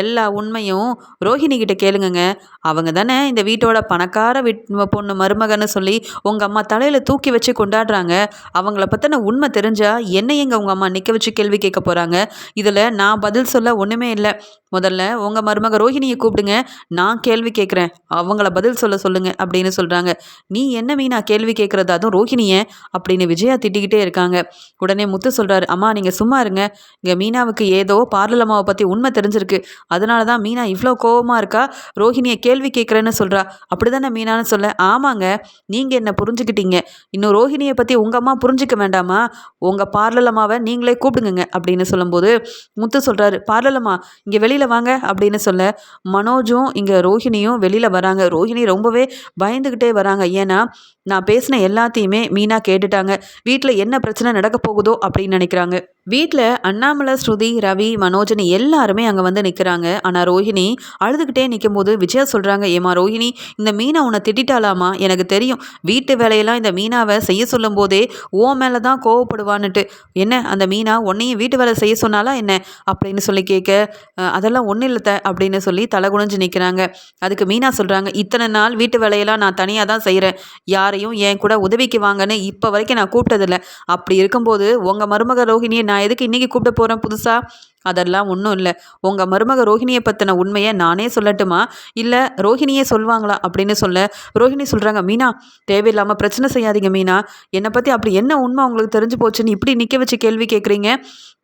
எல்லா உண்மையும் ரோஹிணி கிட்ட கேளுங்கங்க. அவங்க தானே இந்த வீட்டோட பணக்கார வீட் பொண்ணு மருமகன்னு சொல்லி உங்கள் அம்மா தலையில் தூக்கி வச்சு கொண்டாடுறாங்க. அவங்கள பற்றின உண்மை தெரிஞ்சால் என்ன எங்க உங்கள் அம்மா நிற்க வச்சு கேள்வி கேட்க போகிறாங்க இதில் நான் பதில் சொல்ல ஒன்றுமே இல்லை. முதல்ல உங்கள் மருமக ரோஹிணியை கூப்பிடுங்க. நான் கேள்வி கேட்குறேன். அவங்கள பதில் சொல்ல சொல்லுங்கள் அப்படின்னு சொல்கிறாங்க நீ என்ன மீனா கேள்வி கேட்குறது அதுவும் ரோஹிணியை. அப்படின்னு விஜயா திட்டிக்கிட்டே இருக்காங்க. உடனே முத்து சொல்கிறாரு அம்மா நீங்கள் சும்மா இருங்க. இங்கே மீனாவுக்கு ஏதோ பார்லமாவை பற்றி உண்மை தெரிஞ்சிருக்கு. அதனால தான் மீனா இவ்வளோ கோபமாக இருக்கா? ரோஹிணியை கேள்வி கேட்குறேன்னு சொல்கிறா அப்படி தானே மீனான்னு சொல்ல. ஆமாங்க நீங்கள் என்ன புரிஞ்சுக்கிட்டீங்க? இன்னும் ரோஹிணியை பற்றி உங்கள் அம்மா புரிஞ்சிக்க வேண்டாமா? உங்கள் பார்லலமாவை நீங்களே கூப்பிடுங்க அப்படின்னு சொல்லும்போது முத்து சொல்கிறாரு பார்லலமா இங்கே வெளியில் வாங்க அப்படின்னு சொல்ல. மனோஜும் இங்கே ரோஹிணியும் வெளியில் வராங்க. ரோஹிணி ரொம்பவே பயந்துக்கிட்டே வராங்க. ஏன்னா நான் பேசின எல்லாத்தையுமே மீனா கேட்டுட்டாங்க. வீட்டில் என்ன பிரச்சனை நடக்க போகுதோ அப்படின்னு நினைக்கிறாங்க. வீட்டில் அண்ணாமலை ஸ்ருதி ரவி மனோஜன் எல்லாருமே அங்கே வந்து நிற்கிறாங்க ஆனால் ரோஹிணி அழுதுகிட்டே நிற்கும் போது விஜயா சொல்கிறாங்க ஏமா ரோஹிணி இந்த மீனை உன்னை திட்டாலாமா எனக்கு தெரியும் வீட்டு வேலையெல்லாம் இந்த மீனாவை செய்ய சொல்லும் போதே ஓ மேலே தான் கோவப்படுவான்னுட்டு. என்ன அந்த மீனா உன்னையும் வீட்டு வேலை செய்ய சொன்னாலா என்ன? அப்படின்னு சொல்லி கேட்க அதெல்லாம் ஒன்றும் இல்லை அப்படின்னு சொல்லி தலை குனிஞ்சு நிற்கிறாங்க அதுக்கு மீனா சொல்கிறாங்க இத்தனை நாள் வீட்டு வேலையெல்லாம் நான் தனியாக தான் செய்கிறேன் யாரையும் என் கூட உதவிக்கு வாங்கன்னு இப்போ வரைக்கும் நான் கூப்பிட்டதில்ல. அப்படி இருக்கும்போது உங்கள் மருமக ரோஹிணியை நான் எதுக்கு இன்றைக்கி கூப்பிட போகிறேன் புதுசாக அதெல்லாம் ஒன்றும் இல்லை. உங்கள் மருமக ரோஹிணியை பற்றின உண்மையை நானே சொல்லட்டுமா? இல்லை ரோஹிணியே சொல்வாங்களா அப்படின்னு சொல்ல? ரோஹிணி சொல்கிறாங்க மீனா தேவையில்லாமல் பிரச்சனை செய்யாதீங்க மீனா. என்னை பற்றி அப்படி என்ன உண்மை உங்களுக்கு தெரிஞ்சு போச்சுன்னு இப்படி நிற்க வச்சு கேள்வி கேட்குறீங்க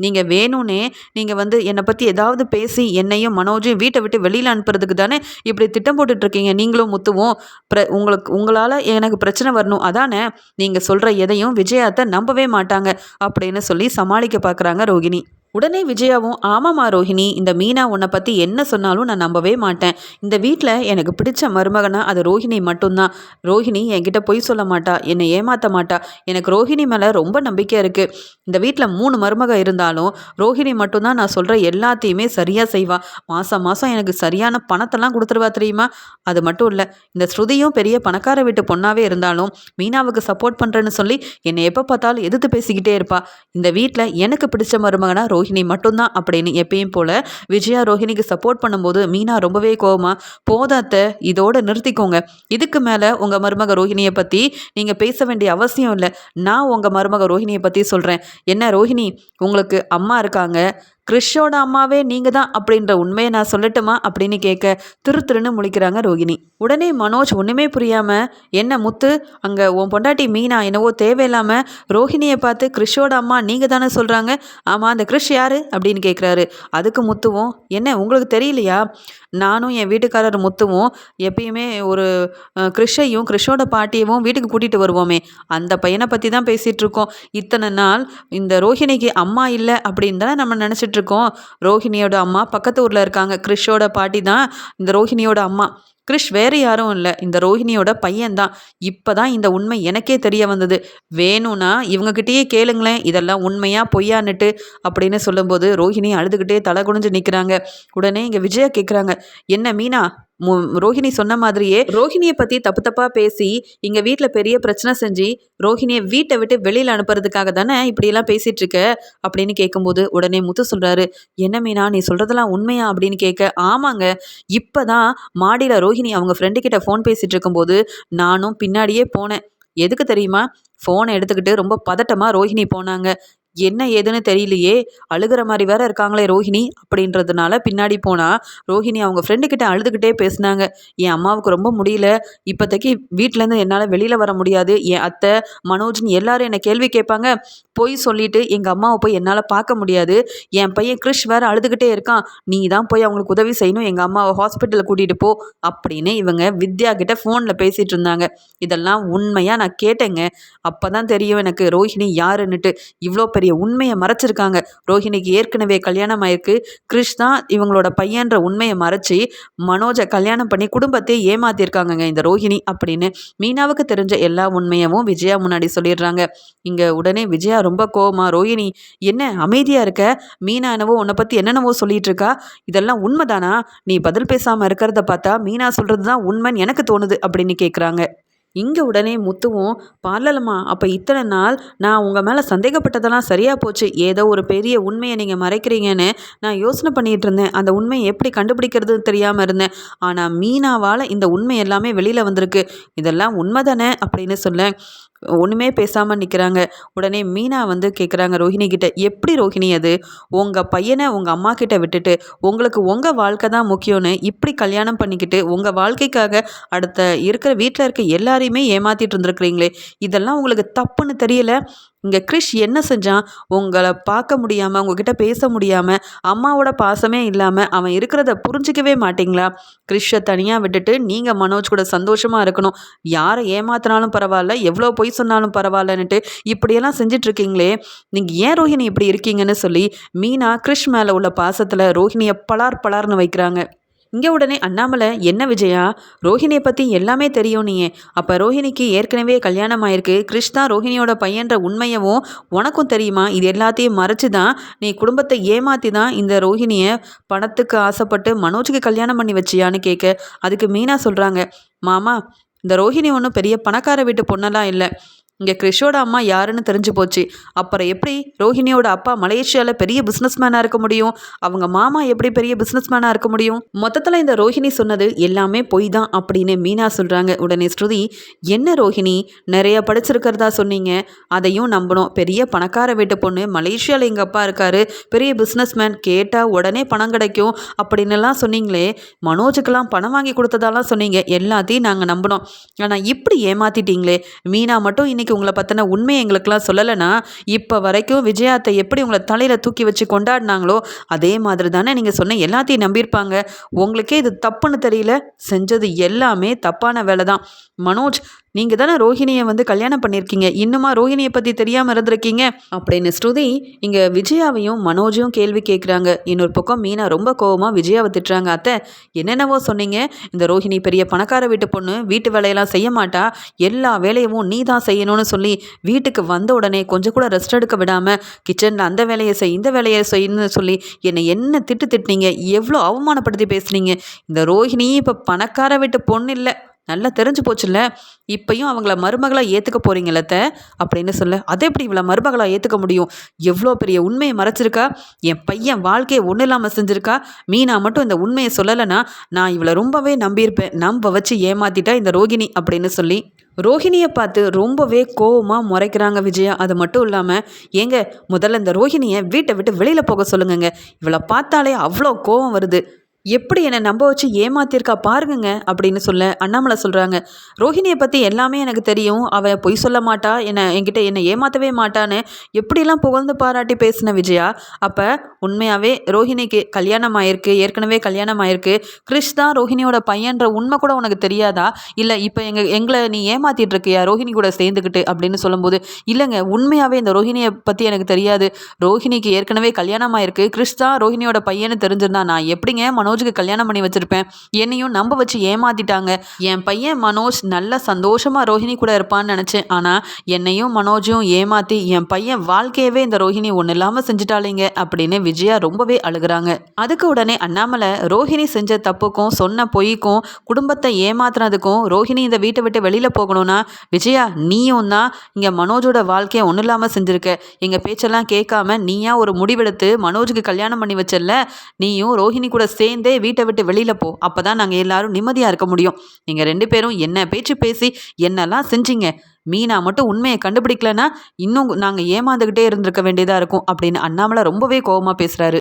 நீங்கள் வேணும்னே நீங்கள் வந்து என்னை பற்றி ஏதாவது பேசி என்னையும் மனோஜையும் வீட்டை விட்டு வெளியில் அனுப்புறதுக்கு தானே இப்படி திட்டம் போட்டுட்ருக்கீங்க? நீங்களும் முத்துவும். ப்ர உங்களுக்கு உங்களால் எனக்கு பிரச்சனை வரணும். அதானே? நீங்கள் சொல்கிற எதையும் விஜயாத்தை நம்பவே மாட்டாங்க. அப்படின்னு சொல்லி சமாளிக்க பார்க்குறாங்க ரோகிணி உடனே விஜயாவும் ஆமாம்மா ரோஹிணி இந்த மீனா உன்னை பற்றி என்ன சொன்னாலும் நான் நம்பவே மாட்டேன். இந்த வீட்டில் எனக்கு பிடிச்ச மருமகனா அது ரோஹிணி மட்டும்தான். ரோஹிணி என்கிட்ட பொய் சொல்ல மாட்டா என்னை ஏமாற்ற மாட்டா. எனக்கு ரோஹிணி மேலே ரொம்ப நம்பிக்கை இருக்குது இந்த வீட்டில் மூணு மருமக இருந்தாலும் ரோஹிணி மட்டும்தான் நான் சொல்கிற எல்லாத்தையுமே சரியாக செய்வா. மாதம் மாதம் எனக்கு சரியான பணத்தெல்லாம் கொடுத்துருவா தெரியுமா? அது மட்டும் இல்லை இந்த ஸ்ருதியும் பெரிய பணக்கார வீட்டு பொண்ணாகவே இருந்தாலும் மீனாவுக்கு சப்போர்ட் பண்ணுறேன்னு சொல்லி என்னை எப்போ பார்த்தாலும் எதிர்த்து பேசிக்கிட்டே இருப்பா. இந்த வீட்டில் எனக்கு பிடிச்ச மருமகனா ரோஹிணி மட்டும்தான் அப்படின்னு எப்பயும் போல் விஜயா ரோஹிணிக்கு சப்போர்ட் பண்ணும்போது மீனா ரொம்பவே கோவமா போதாத்த இதோட நிறுத்திக்கோங்க. இதுக்கு மேலே உங்கள் மருமக ரோஹிணியை பற்றி நீங்கள் பேச வேண்டிய அவசியம் இல்லை. நான் உங்கள் மருமக ரோஹிணியை பற்றி சொல்கிறேன் என்ன ரோஹிணி உங்களுக்கு அம்மா இருக்காங்க. கிறிஷோட அம்மாவே நீங்கள் தான் அப்படின்ற உண்மையை நான் சொல்லட்டுமா அப்படின்னு கேட்க திரு திருன்னு முழிக்கிறாங்க ரோகிணி. உடனே மனோஜ் ஒன்றுமே புரியாமல் என்ன முத்து அங்கே உன் பொண்டாட்டி மீனா என்னவோ தேவையில்லாமல் ரோஹிணியை பார்த்து கிறிஷோட அம்மா நீங்கள் தானே சொல்கிறாங்க ஆமாம் அந்த கிறிஷ் யார்? அப்படின்னு கேட்குறாரு அதுக்கு முத்துவும் என்ன உங்களுக்கு தெரியலையா? நானும் என் வீட்டுக்காரர் முத்துவும் எப்பயுமே ஒரு கிறிஷையும் கிறிஷோட பாட்டியவும் வீட்டுக்கு கூட்டிகிட்டு வருவோமே. அந்த பையனை பற்றி தான் பேசிகிட்டு இருக்கோம். இத்தனை நாள் இந்த ரோஹிணிக்கு அம்மா இல்லை அப்படின்னு தானே நம்ம நினச்சிட்டு இருக்கோம். ரோஹிணியோட அம்மா பக்கத்து ஊரில் இருக்காங்க. கிறிஷோட பாட்டி தான் இந்த ரோஹிணியோட அம்மா. கிறிஷ் வேறு யாரும் இல்லை. இந்த ரோஹிணியோட பையன்தான். இப்போ தான் இந்த உண்மை எனக்கே தெரிய வந்தது. வேணும்னா இவங்ககிட்டயே கேளுங்களேன். இதெல்லாம் உண்மையா பொய்யான்னுட்டு அப்படின்னு சொல்லும்போது ரோஹிணி அழுதுகிட்டே தலை குனிஞ்சு நிற்கிறாங்க உடனே இங்கே விஜயா கேட்குறாங்க என்ன மீனா? ரோஹிணி சொன்ன மாதிரியே ரோஹிணியை பற்றி தப்பு தப்பாக பேசி இங்கே வீட்டில் பெரிய பிரச்சனை செஞ்சு ரோஹிணியை வீட்டை விட்டு வெளியில் அனுப்புறதுக்காக தானே இப்படியெல்லாம் பேசிகிட்டு இருக்க? அப்படின்னு கேட்கும்போது உடனே முத்து சொல்கிறாரு என்ன மீனா? நீ சொல்கிறதெல்லாம் உண்மையா? அப்படின்னு கேட்க ஆமாங்க. இப்போ தான் மாடியில் ரோஹிணி அவங்க ஃப்ரெண்டு கிட்ட ஃபோன் பேசிகிட்டு இருக்கும்போது நானும் பின்னாடியே போனேன். எதுக்கு தெரியுமா? ஃபோனை எடுத்துக்கிட்டு ரொம்ப பதட்டமாக ரோஹிணி போனாங்க. என்ன ஏதுன்னு தெரியலையே அழுகிற மாதிரி வேற இருக்காங்களே ரோஹிணி அப்படின்றதுனால பின்னாடி போனால் ரோஹிணி அவங்க ஃப்ரெண்டுக்கிட்ட அழுதுகிட்டே பேசினாங்க. என் அம்மாவுக்கு ரொம்ப முடியல. இப்போதைக்கு வீட்டிலேருந்து என்னால் வெளியில் வர முடியாது. என் அத்தை மனோஜ்னு எல்லாரும் என்னை கேள்வி கேட்பாங்க. போய் சொல்லிட்டு எங்கள் அம்மாவை போய் என்னால் பார்க்க முடியாது. என் பையன் கிறிஷ் வேற அழுதுகிட்டே இருக்கான். நீ தான் போய் அவங்களுக்கு உதவி செய்யணும். எங்கள் அம்மாவை ஹாஸ்பிட்டலில் கூட்டிகிட்டு போ அப்படின்னு இவங்க வித்யா கிட்ட ஃபோனில் பேசிகிட்டு இருந்தாங்க. இதெல்லாம் உண்மையாக நான் கேட்டேங்க. அப்போ தான் தெரியும் எனக்கு ரோஹிணி யாருன்னுட்டு. இவ்வளோ பெரிய பெரிய உண்மையை மறைச்சிருக்காங்க. ரோஹிணிக்கு ஏற்கனவே கல்யாணம் ஆயிருக்கு. கிறிஷ் தான் இவங்களோட பையன்ற உண்மையை மறைச்சி மனோஜை கல்யாணம் பண்ணி குடும்பத்தையே ஏமாத்திருக்காங்கங்க இந்த ரோஹிணி அப்படின்னு மீனாவுக்கு தெரிஞ்ச எல்லா உண்மையவும் விஜயா முன்னாடி சொல்லிடுறாங்க. இங்கே உடனே விஜயா ரொம்ப கோவமா ரோஹிணி என்ன அமைதியாக இருக்க? மீனா என்னவோ உன்னை பற்றி என்னென்னவோ சொல்லிட்டு இருக்கா? இதெல்லாம் உண்மைதானா? நீ பதில் பேசாமல் இருக்கிறத பார்த்தா மீனா சொல்கிறது தான் உண்மைன்னு எனக்கு தோணுது அப்படின்னு கேட்குறாங்க இங்கே உடனே முத்துவும் பார்லலம்மா அப்போ இத்தனை நாள் நான் உங்கள் மேலே சந்தேகப்பட்டதெல்லாம் சரியாக போச்சு. ஏதோ ஒரு பெரிய உண்மையை நீங்கள் மறைக்கிறீங்கன்னு நான் யோசனை பண்ணிகிட்டு இருந்தேன். அந்த உண்மையை எப்படி கண்டுபிடிக்கிறது தெரியாமல் இருந்தேன். ஆனால் மீனாவால் இந்த உண்மை எல்லாமே வெளியில் வந்திருக்கு. இதெல்லாம் உண்மை தானே அப்படின்னு சொல்ல ஒன்றுமே பேசாமல் நிற்கிறாங்க உடனே மீனா வந்து கேட்குறாங்க ரோஹிணி கிட்ட எப்படி ரோஹிணி அது? உங்கள் பையனை உங்கள் அம்மா கிட்ட விட்டுட்டு உங்களுக்கு உங்கள் வாழ்க்கை தான் முக்கியம்னு இப்படி கல்யாணம் பண்ணிக்கிட்டு உங்கள் வாழ்க்கைக்காக அடுத்த இருக்கிற வீட்டில் இருக்க எல்லாரையுமே ஏமாற்றிட்டு இருந்துருக்குறீங்களே. இதெல்லாம் உங்களுக்கு தப்புன்னு தெரியல? இங்கே கிறிஷ் என்ன செஞ்சான்? உங்களை பார்க்க முடியாமல் உங்ககிட்ட பேச முடியாமல் அம்மாவோட பாசமே இல்லாமல் அவன் இருக்கிறத புரிஞ்சிக்கவே மாட்டிங்களா? கிறிஷை தனியாக விட்டுட்டு நீங்கள் மனோஜ் கூட சந்தோஷமாக இருக்கணும். யாரை ஏமாத்தினாலும் பரவாயில்ல எவ்வளோ பொய் சொன்னாலும் பரவாயில்லன்னுட்டு இப்படியெல்லாம் செஞ்சிட்ருக்கீங்களே. நீங்கள் ஏன் ரோஹிணி இப்படி இருக்கீங்கன்னு சொல்லி மீனா கிறிஷ் மேலே உள்ள பாசத்தில் ரோஹிணியை பலார் பலார்னு வைக்கிறாங்க. இங்கே உடனே அண்ணாமலை என்ன விஜயா? ரோஹிணியை பற்றி எல்லாமே தெரியும் நீயே. அப்போ ரோஹிணிக்கு ஏற்கனவே கல்யாணம் ஆயிருக்கு. கிறிஷ் தான் ரோஹிணியோட பையன்ற உண்மையவும் உனக்கும் தெரியுமா? இது எல்லாத்தையும் மறைச்சு தான் நீ குடும்பத்தை ஏமாற்றி தான் இந்த ரோஹிணியை பணத்துக்கு ஆசைப்பட்டு மனோஜுக்கு கல்யாணம் பண்ணி வச்சியான்னு கேட்க அதுக்கு மீனா சொல்கிறாங்க மாமா இந்த ரோஹிணி ஒன்றும் பெரிய பணக்கார வீட்டு பொண்ணெல்லாம் இல்லை. இங்கே கிறிஷோட அம்மா யாருன்னு தெரிஞ்சு போச்சு. அப்புறம் எப்படி ரோஹிணியோட அப்பா மலேசியாவில் பெரிய பிஸ்னஸ்மேனாக இருக்க முடியும்? அவங்க மாமா எப்படி பெரிய பிஸ்னஸ்மேனாக இருக்க முடியும்? மொத்தத்தில் இந்த ரோஹிணி சொன்னது எல்லாமே பொய் தான் அப்படின்னு மீனா சொல்கிறாங்க உடனே ஸ்ருதி என்ன ரோஹிணி? நிறைய படிச்சிருக்கிறதா சொன்னீங்க. அதையும் நம்பணும். பெரிய பணக்கார வீட்டு பொண்ணு மலேசியாவில் எங்கள் அப்பா இருக்காரு. பெரிய பிஸ்னஸ்மேன் கேட்டால் உடனே பணம் கிடைக்கும். அப்படின்னுலாம் சொன்னீங்களே மனோஜுக்கெல்லாம் பணம் வாங்கி கொடுத்ததாலாம் சொன்னீங்க. எல்லாத்தையும் நாங்கள் நம்பினோம் ஆனால் இப்படி ஏமாத்திட்டீங்களே மீனா மட்டும் இன்னைக்கு அன்னைக்கு உங்களை பற்றின உண்மையை எங்களுக்கெல்லாம் சொல்லலைன்னா இப்போ வரைக்கும் விஜயாத்தை எப்படி உங்களை தலையில் தூக்கி வச்சு கொண்டாடினாங்களோ அதே மாதிரி தானே நீங்கள் சொன்ன எல்லாத்தையும் நம்பியிருப்பாங்க. உங்களுக்கே இது தப்புன்னு தெரியல. செஞ்சது எல்லாமே தப்பான வேலை தான் மனோஜ் நீங்கள் தானே ரோஹிணியை வந்து கல்யாணம் பண்ணியிருக்கீங்க? இன்னுமா ரோஹிணியை பற்றி தெரியாமல் இருந்திருக்கீங்க? அப்படின்னு ஸ்ருதி இங்கே விஜயாவையும் மனோஜையும் கேள்வி கேட்குறாங்க இன்னொரு பக்கம் மீனா ரொம்ப கோவமாக விஜயாவை திட்டுறாங்க. அத்தை என்னென்னவோ சொன்னீங்க. இந்த ரோஹிணி பெரிய பணக்கார வீட்டு பொண்ணு வீட்டு வேலையெல்லாம் செய்ய மாட்டா. எல்லா வேலையவும் நீ தான் செய்யணும்னு சொல்லி வீட்டுக்கு வந்த உடனே கொஞ்சம் கூட ரெஸ்ட் எடுக்க விடாமல் கிச்சனில் அந்த வேலையை செய் இந்த வேலையை செய்யணும்னு சொல்லி என்னை என்ன திட்டு திட்டினீங்க? எவ்வளோ அவமானப்படுத்தி பேசுனீங்க? இந்த ரோஹிணி இப்போ பணக்கார வீட்டு பொண்ணு இல்லை. நல்லா தெரிஞ்சு போச்சுல்ல? இப்பயும் அவங்கள மருமகளாக ஏற்றுக்க போகிறீங்களத்த அப்படின்னு சொல்ல. அதை எப்படி இவ்வளோ மருமகளாக ஏற்றுக்க முடியும்? எவ்வளோ பெரிய உண்மையை மறைச்சிருக்கா? என் பையன் வாழ்க்கையை ஒன்றும் இல்லாமல் செஞ்சுருக்கா? மீனா மட்டும் இந்த உண்மையை சொல்லலைன்னா நான் இவளை ரொம்பவே நம்பியிருப்பேன். நம்ப வச்சு ஏமாத்திட்டா இந்த ரோகிணி அப்படின்னு சொல்லி. ரோஹிணியை பார்த்து ரொம்பவே கோவமாக முறைக்கிறாங்க விஜயா. அது மட்டும் இல்லாமல் ஏங்க முதல்ல இந்த ரோஹிணியை வீட்டை விட்டு வெளியில் போக சொல்லுங்கங்க. இவளை பார்த்தாலே அவ்வளோ கோவம் வருது. எப்படி என்னை நம்ப வச்சு ஏமாத்திருக்கா பாருங்க அப்படின்னு சொல்ல அண்ணாமலை சொல்கிறாங்க ரோஹிணியை பற்றி எல்லாமே எனக்கு தெரியும். அவள் பொய் சொல்ல மாட்டா. என்னை என்கிட்ட என்னை ஏமாற்றவே மாட்டான்னு எப்படிலாம் புகழ்ந்து பாராட்டி பேசின விஜயா? அப்போ உண்மையாகவே ரோஹிணிக்கு கல்யாணம் ஆயிருக்கு. ஏற்கனவே கல்யாணம் ஆயிருக்கு. கிறிஷ் தான் ரோஹிணியோட பையன்ற உண்மை கூட உனக்கு தெரியாதா? இல்லை இப்போ எங்கள் எங்களை நீ ஏமாத்திட்டு இருக்கியா? ரோஹிணி கூட சேர்ந்துக்கிட்டு அப்படின்னு சொல்லும்போது இல்லைங்க உண்மையாகவே இந்த ரோஹிணியை பற்றி எனக்கு தெரியாது. ரோஹிணிக்கு ஏற்கனவே கல்யாணம் ஆயிருக்கு. கிறிஷ் தான் ரோஹிணியோட பையன்னு தெரிஞ்சிருந்தா நான் எப்படிங்க மனோ மனோஜுக்கு கல்யாணம் பண்ணி வச்சிருப்பேன். என்னையும் நம்ப வச்சு ஏமாத்திட்டாங்க. என் பையன் மனோஜ் நல்லா சந்தோஷமா ரோஹிணி கூட இருப்பான்னு நினச்சேன். ஆனால் என்னையும் மனோஜையும் ஏமாத்தி என் பையன் வாழ்க்கையவே இந்த ரோஹிணி ஒன்றும் இல்லாமல் செஞ்சுட்டாளிங்க அப்படின்னு விஜயா ரொம்பவே அழுகுறாங்க. அதுக்கு உடனே அண்ணாமலை ரோஹிணி செஞ்ச தப்புக்கும் சொன்ன பொய்க்கும் குடும்பத்தை ஏமாத்துனதுக்கும் ரோஹிணி இந்த வீட்டை விட்டு வெளியில் போகணும்னா விஜயா நீயும் தான் இங்கே மனோஜோட வாழ்க்கையை ஒன்றும் இல்லாமல் செஞ்சுருக்க. எங்கள் பேச்செல்லாம் கேட்காம நீயா ஒரு முடிவெடுத்து மனோஜுக்கு கல்யாணம் பண்ணி வச்சல நீயும் ரோஹிணி கூட சேர்ந்து சேர்ந்தே வீட்டை விட்டு வெளியில் போ. அப்போ தான் நாங்கள் எல்லாரும் நிம்மதியாக இருக்க முடியும். நீங்கள் ரெண்டு பேரும் என்ன பேச்சு பேசி என்னெல்லாம் செஞ்சீங்க? மீனா மட்டும் உண்மையை கண்டுபிடிக்கலன்னா இன்னும் நாங்கள் ஏமாந்துக்கிட்டே இருந்திருக்க வேண்டியதாக இருக்கும் அப்படின்னு அண்ணாமலை ரொம்பவே கோபமாக பேசுகிறாரு